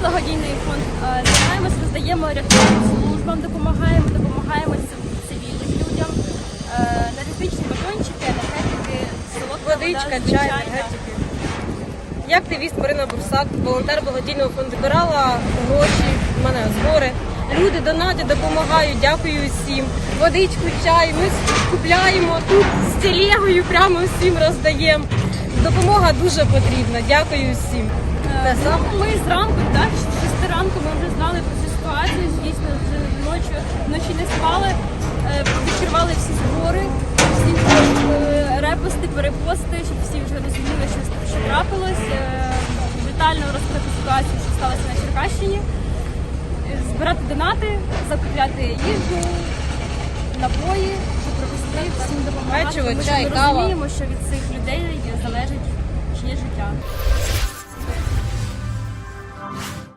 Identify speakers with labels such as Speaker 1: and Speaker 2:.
Speaker 1: благодійний фонд е, займаємось, роздаємо рятувальним службам, допомагаємо, допомагаємо цивільним людям. Е, На різничні батончики, енергетики, солодка
Speaker 2: Водичка,
Speaker 1: вода,
Speaker 2: чай,
Speaker 1: звичайна.
Speaker 2: енергетики. Я активіст Марина Бурсак, волонтер благодійного фонду збирала гроші, в мене збори. Люди донатять, допомагають, дякую всім. Водичку, чай, ми купляємо тут з телегою, прямо всім роздаємо. Допомога дуже потрібна. Дякую всім.
Speaker 1: Е, Ми зранку, так, з 6 ранку ми вже знали про цю ситуацію. Дійсно, вже ночі, вночі не спали, е, відкривали всі збори, всі е, репости, перепости, щоб всі вже розуміли, що, що трапилось. Детально розкрити ситуацію, що сталося на Черкащині. Збирати донати, закупляти їжу, напої, щоб привезти, всім допомагати. Тому що ми розуміємо, що від цих людей залежить чиє життя.